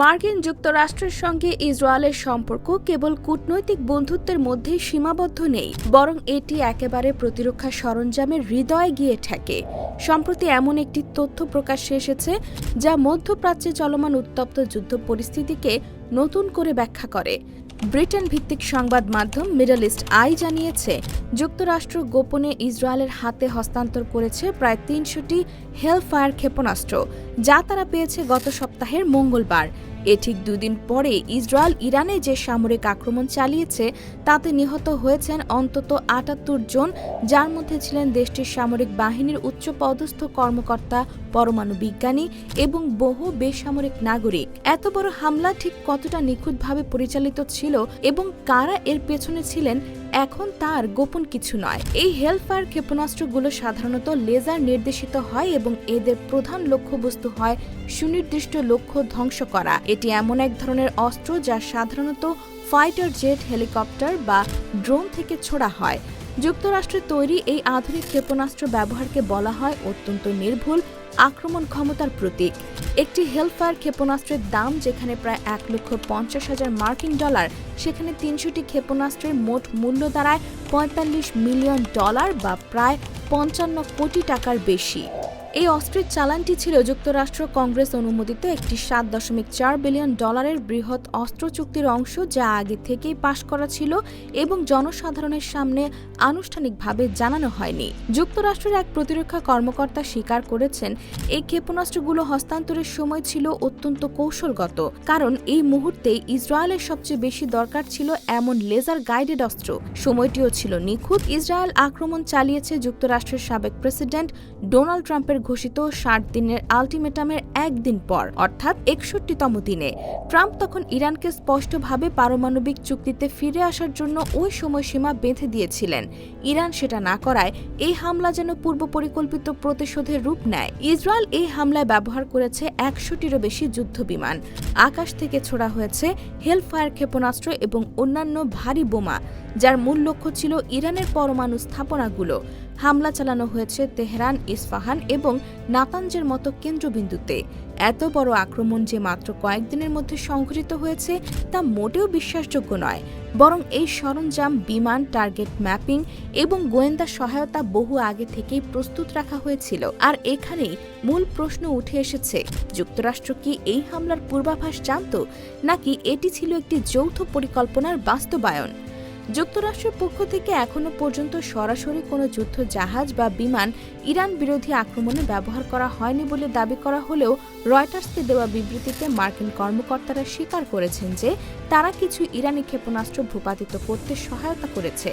মার্কিন যুক্তরাষ্ট্রের সঙ্গে ইসরায়েলের সম্পর্ক কেবল কূটনৈতিক বন্ধুত্বের মধ্যেই সীমাবদ্ধ নেই, বরং এটি একেবারে প্রতিরক্ষা সরঞ্জামের হৃদয়ে গিয়ে ঠেকে। সম্প্রতি এমন একটি তথ্য প্রকাশ্যে এসেছে, যা মধ্যপ্রাচ্যে চলমান উত্তপ্ত যুদ্ধ পরিস্থিতিকে নতুন করে ব্যাখ্যা করে। ব্রিটেন ভিত্তিক সংবাদ মাধ্যম মিডল ইস্ট আই জানিয়েছে, যুক্তরাষ্ট্র গোপনে ইসরায়েলের হাতে হস্তান্তর করেছে প্রায় তিনশোটি হেলফায়ার ক্ষেপণাস্ত্র, যা তারা পেয়েছে গত সপ্তাহের মঙ্গলবার। এ ঠিক দুদিন পরে ইসরায়েল ইরানে যে সামরিক আক্রমণ চালিয়েছে, তাতে নিহত হয়েছেন অন্তত আটাত্তর জন, যার মধ্যে ছিলেন দেশটির সামরিক বাহিনীর উচ্চ পদস্থ কর্মকর্তা, পরমাণু বিজ্ঞানী এবং বহু বেসামরিক নাগরিক। এত বড় হামলা ঠিক কতটা নিখুঁতভাবে পরিচালিত ছিল এবং কারা এর পেছনে ছিলেন এখন তার গোপন কিছু নয়। এই হেলফায়ার ক্ষেপণাস্ত্রগুলো সাধারণত লেজার নির্দেশিত হয় এবং এদের প্রধান লক্ষ্যবস্তু হয় সুনির্দিষ্ট লক্ষ্য ধ্বংস করা। এটি এমন এক ধরনের অস্ত্র যা সাধারণত ফাইটার জেট, হেলিকপ্টার বা ড্রোন থেকে ছোড়া হয়। যুক্তরাষ্ট্রের তৈরি এই আধুনিক ক্ষেপণাস্ত্র ব্যবহারকে বলা হয় অত্যন্ত নির্ভুল আক্রমণ ক্ষমতার প্রতীক। একটি হেলফায়ার ক্ষেপণাস্ত্রের দাম যেখানে প্রায় এক লক্ষ পঞ্চাশ হাজার মার্কিন ডলার, সেখানে তিনশোটি ক্ষেপণাস্ত্রের মোট মূল্য দাঁড়ায় পঁয়তাল্লিশ মিলিয়ন ডলার বা প্রায় পঞ্চান্ন কোটি টাকার বেশি। এই অস্ত্রের চালানটি ছিল যুক্তরাষ্ট্র কংগ্রেস অনুমোদিত একটি সাত দশমিক চার বিলিয়ন ডলারের বৃহৎ অস্ত্র চুক্তির অংশ যা আগে থেকেই পাশ করা ছিল এবং জনসাধারণের সামনে আনুষ্ঠানিকভাবে জানানো হয়নি। যুক্তরাষ্ট্রের এক প্রতিরক্ষা কর্মকর্তা স্বীকার করেছেন, এই ক্ষেপণাস্ত্রগুলো হস্তান্তরের সময় ছিল অত্যন্ত কৌশলগত, কারণ এই মুহূর্তে ইসরায়েলের সবচেয়ে বেশি দরকার ছিল এমন লেজার গাইডেড অস্ত্র। সময়টিও ছিল নিখুঁত। ইসরায়েল আক্রমণ চালিয়েছে যুক্তরাষ্ট্রের সাবেক প্রেসিডেন্ট ডোনাল্ড ট্রাম্পের ঘোষিত ষাট দিনের আলটিমেটামের একদিন পর, অর্থাৎ একষট্টিতম দিনে, ট্রাম্প তখন ইরানকে স্পষ্টভাবে পারমাণবিক চুক্তিতে ফিরে আসার জন্য ওই সময়সীমা বেঁধে দিয়েছিলেন। ইরান সেটা না করায় এই হামলা যেন পূর্ব পরিকল্পিত প্রতিশোধের রূপ নেয়। ইসরায়েল এই হামলায় ব্যবহার করেছে একশোটিরও বেশি যুদ্ধ বিমান আকাশ থেকে ছোড়া হয়েছে হেলফায়ার ক্ষেপণাস্ত্র এবং অন্যান্য ভারী বোমা, যার মূল লক্ষ্য ছিল ইরানের পরমাণু স্থাপনাগুলো। হামলা চালানো হয়েছে তেহরান ইস্পাহান এবং নাতাঞ্জের মতো কেন্দ্রবিন্দুতে। এত বড় আক্রমণ যে মাত্র কয়েকদিনের মধ্যে সংঘটিত হয়েছে, তা মোটেও বিশ্বাসযোগ্য নয়। বরং এই সরঞ্জাম, বিমান, টার্গেট ম্যাপিং এবং গোয়েন্দা সহায়তা বহু আগে থেকেই প্রস্তুত রাখা হয়েছিল। আর এখানেই মূল প্রশ্ন উঠে এসেছে, যুক্তরাষ্ট্র কি এই হামলার পূর্বাভাস জানত, নাকি এটি ছিল একটি যৌথ পরিকল্পনার বাস্তবায়ন? যুক্তরাষ্ট্রের পক্ষ থেকে এখনও পর্যন্ত সরাসরি কোনো যুদ্ধ জাহাজ বা বিমান ইরান বিরোধী আক্রমণে ব্যবহার করা হয়নি বলে দাবি করা হলেও রয়টার্সকে দেওয়া বিবৃতিতে মার্কিন কর্মকর্তারা স্বীকার করেছেন যে তারা কিছু ইরানি ক্ষেপণাস্ত্র ভূপাতিত করতে সহায়তা করেছে।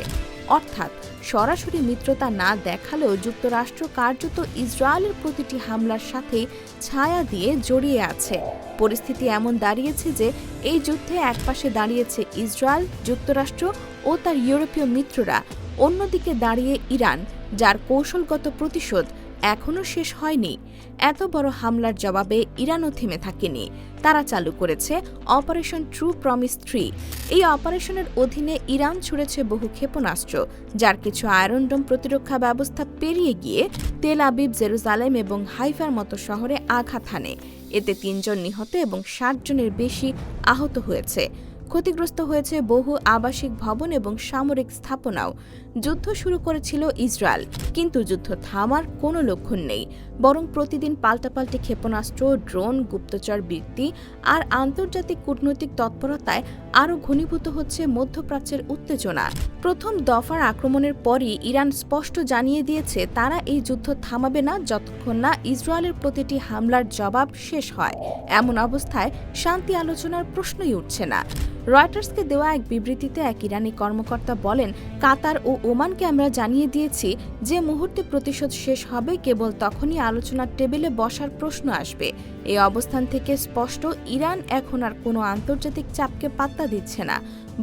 অর্থাৎ সরাসরি মিত্রতা না দেখালেও যুক্তরাষ্ট্র কার্যত ইসরায়েলের প্রতিটি হামলার সাথে ছায়া দিয়ে জড়িয়ে আছে। পরিস্থিতি এমন দাঁড়িয়েছে যে এই যুদ্ধে একপাশে দাঁড়িয়েছে ইসরায়েল, যুক্তরাষ্ট্র ও তার ইউরোপীয় মিত্ররা। অন্যদিকে দাঁড়িয়ে ইরান, যার কৌশলগত প্রতিশোধ এখনও শেষ হয়নি। এত বড় হামলার জবাবে ইরানও থেমে থাকেনি। তারা চালু করেছে অপারেশন ট্রু প্রমিস থ্রি। এই অপারেশনের অধীনে ইরান ছুড়েছে বহু ক্ষেপণাস্ত্র, যার কিছু আয়রনডোম প্রতিরক্ষা ব্যবস্থা পেরিয়ে গিয়ে তেল আবিব, জেরুজালেম এবং হাইফার মতো শহরে আঘাত হানে। এতে তিনজন নিহত এবং ষাট জনের বেশি আহত হয়েছে। ক্ষতিগ্রস্ত হয়েছে বহু আবাসিক ভবন এবং সামরিক স্থাপনাও। যুদ্ধ শুরু করেছিল ইসরায়েল। কিন্তু যুদ্ধ থামার কোনো লক্ষণ নেই। বরং প্রতিদিন পাল্টাপাল্টি ক্ষেপণাস্ত্র, ড্রোন, গুপ্তচর বৃত্তি আর আন্তর্জাতিক কূটনৈতিক তৎপরতায় আরও ঘনীভূত হচ্ছে মধ্যপ্রাচ্যের উত্তেজনা। প্রথম দফার আক্রমণের পরই ইরান স্পষ্ট জানিয়ে দিয়েছে তারা এই যুদ্ধ থামাবে না যতক্ষণ না ইসরায়েলের প্রতিটি হামলার জবাব শেষ হয়। এমন অবস্থায় শান্তি আলোচনার প্রশ্নই উঠছে না। রয়টার্সকে দেওয়া এক বিবৃতিতে এক ইরানি কর্মকর্তা বলেন, কাতার ও ওমানকে আমরা জানিয়ে দিয়েছি যে মুহূর্তে প্রতিশোধ শেষ হবে, কেবল তখনই আলোচনার টেবিলে বসার প্রশ্ন আসবে। এই অবস্থান থেকে স্পষ্ট, ইরান এখন আর কোনো আন্তর্জাতিক চাপকে পাত্তা দিচ্ছে না।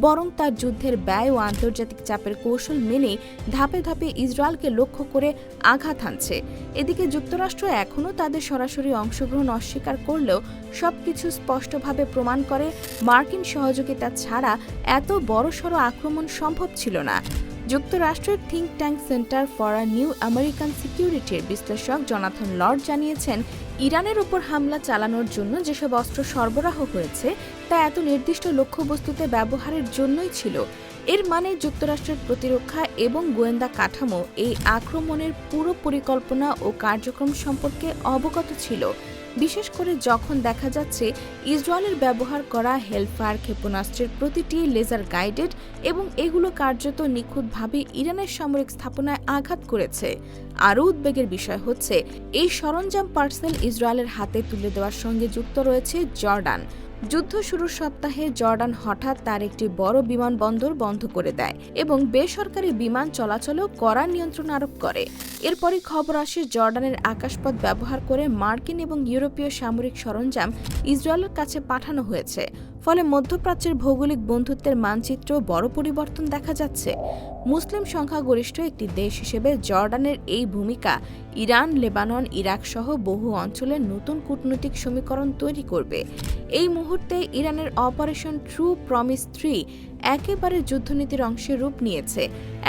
বরং তার যুদ্ধের ব্যয় ও আন্তর্জাতিক চাপের কৌশল মেনে ধাপে ধাপে ইসরায়েলকে লক্ষ্য করে আঘাত হানছে। এদিকে যুক্তরাষ্ট্র এখনও তাদের সরাসরি অংশগ্রহণ অস্বীকার করলেও সবকিছু স্পষ্টভাবে প্রমাণ করে, মার্কিন সহযোগিতা ছাড়া এত বড়সড় আক্রমণ সম্ভব ছিল না। যুক্তরাষ্ট্রের think tank centre for a new American সিকিউরিটির বিশ্লেষক জনাথন লর্ড জানিয়েছেন, ইরানের উপর হামলা চালানোর জন্য যেসব অস্ত্র সরবরাহ হয়েছে, তা এত নির্দিষ্ট লক্ষ্যবস্তুতে ব্যবহারের জন্যই ছিল। এর মানে যুক্তরাষ্ট্রের প্রতিরক্ষা এবং গোয়েন্দা কাঠামো এই আক্রমণের পুরো পরিকল্পনা ও কার্যক্রম সম্পর্কে অবগত ছিল। বিশেষ করে যখন দেখা যাচ্ছে ইসরায়েলের ব্যবহার করা হেলফায়ার ক্ষেপণাস্ত্রের প্রতিটি লেজার গাইডেড এবং এগুলো কার্যত নিখুঁতভাবে ইরানের সামরিক স্থাপনায় আঘাত করেছে। আরও উদ্বেগের বিষয় হচ্ছে, এই সরঞ্জাম পার্সেল ইসরায়েলের হাতে তুলে দেওয়ার সঙ্গে যুক্ত রয়েছে জর্ডান। যুদ্ধ শুরুর সপ্তাহে জর্ডান হঠাৎ তার একটি বড় বিমানবন্দর বন্ধ করে দেয় এবং বেসরকারি বিমান চলাচলও কড়া নিয়ন্ত্রণ আরোপ করে। এরপরই খবর আসে জর্ডানের আকাশপথ ব্যবহার করে মার্কিন এবং ইউরোপীয় সামরিক সরঞ্জাম ইসরায়েলের কাছে পাঠানো হয়েছে। ফলে মধ্যপ্রাচ্যের ভৌগোলিক বন্ধুত্বের মানচিত্র বড় পরিবর্তন দেখা যাচ্ছে। মুসলিম সংখ্যাগরিষ্ঠ একটি দেশ হিসেবে জর্ডানের এই ভূমিকা ইরান, লেবানন, ইরাক সহ বহু অঞ্চলের নতুন কূটনৈতিক সমীকরণ তৈরি করবে। এই মুহূর্তে ইরানের অপারেশন ট্রু প্রমিস থ্রি একেবারে যুদ্ধনীতির অংশে রূপ নিয়েছে।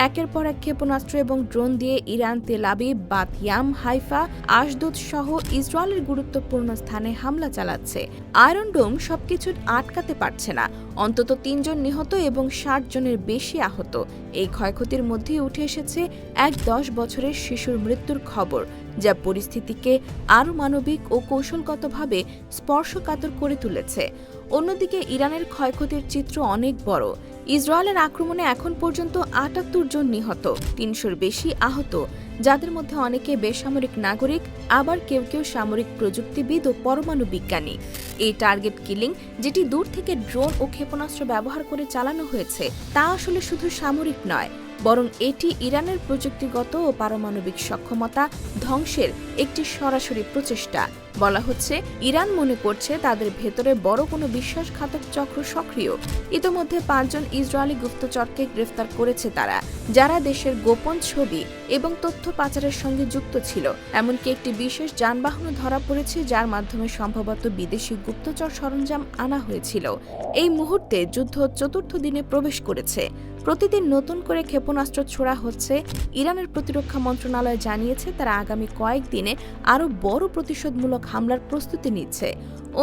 একের পর এক ক্ষেপণাস্ত্র এবং ড্রোন দিয়ে ইরান তেলাবিব বাতিয়াম হাইফা আশদুদ সহ ইসরায়েলের গুরুত্বপূর্ণ স্থানে হামলা চালাচ্ছে। আয়রন ডোম সবকিছু আটকাতে পারছে না। অন্তত তিনজন নিহত এবং ষাট জনের বেশি আহত। এই ক্ষয়ক্ষতির মধ্যেই উঠে এসেছে এক দশ বছরের শিশুর মৃত্যুর খবর, যা পরিস্থিতিকে আরও মানবিক ও কৌশলগতভাবে স্পর্শকাতর করে তুলেছে। অন্যদিকে ইরানের ক্ষয়ক্ষতির চিত্র অনেক বড়। ইসরায়েলের আক্রমণে এখন পর্যন্ত আটাত্তর জন নিহত, তিনশোর বেশি আহত। যাদের মধ্যে অনেকে বেসামরিক নাগরিক, আবার কেউ কেউ সামরিক প্রযুক্তিবিদ ও পরমাণু বিজ্ঞানী। এই টার্গেট কিলিং, যেটি দূর থেকে ড্রোন ও ক্ষেপণাস্ত্র ব্যবহার করে চালানো হয়েছে, তা আসলে শুধু সামরিক নয় বরং এটি ইরানের প্রযুক্তিগত ও পারমাণবিক সক্ষমতা ধ্বংসের একটি সরাসরি প্রচেষ্টা। বলা হচ্ছে, ইরান মনে করছে তাদের ভেতরে বড় কোনো বিশ্বাসঘাতক চক্র সক্রিয়। ইতোমধ্যে পাঁচজন ইসরায়েলি গুপ্তচরকে গ্রেফতার করেছে তারা, যারা দেশের গোপন ছবি এবং তথ্য পাচারের সঙ্গে যুক্ত ছিল। এমনকি একটি বিশেষ যানবাহনও ধরা পড়েছে, যার মাধ্যমে সম্ভবত বিদেশি গুপ্তচর সরঞ্জাম আনা হয়েছিল। এই মুহূর্তে যুদ্ধ চতুর্থ দিনে প্রবেশ করেছে। প্রতিদিন নতুন করে ক্ষেপণাস্ত্র ছোড়া হচ্ছে। ইরানের প্রতিরক্ষা মন্ত্রণালয় জানিয়েছে, তারা আগামী কয়েকদিনে আরও বড় প্রতিশোধমূলক হামলার প্রস্তুতি নিচ্ছে।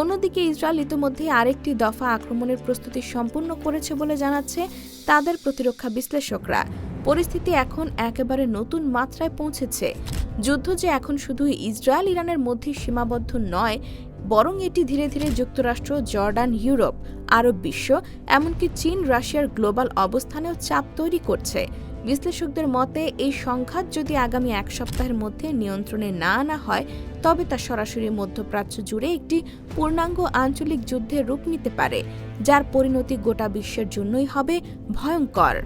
অন্যদিকে ইসরায়েল ইতিমধ্যে আরেকটি দফা আক্রমণের প্রস্তুতি সম্পূর্ণ করেছে বলে জানাচ্ছে তাদের প্রতিরক্ষা বিশ্লেষকরা। পরিস্থিতি এখন একেবারে নতুন মাত্রায় পৌঁছেছে। যুদ্ধ যে এখন শুধু ইসরায়েল ইরানের মধ্যে সীমাবদ্ধ নয় বরং এটি ধীরে ধীরে যুক্তরাষ্ট্র, জর্ডান, ইউরোপ, আরব বিশ্ব, এমনকি চীন, রাশিয়ার গ্লোবাল অবস্থানেও চাপ তৈরি করছে। বিশ্লেষকদের মতে, এই সংঘাত যদি আগামী এক সপ্তাহের মধ্যে নিয়ন্ত্রণে না আনা হয়, তবে তা সরাসরি মধ্যপ্রাচ্য জুড়ে একটি পূর্ণাঙ্গ আঞ্চলিক যুদ্ধের রূপ নিতে পারে, যার পরিণতি গোটা বিশ্বের জন্যই হবে ভয়ঙ্কর।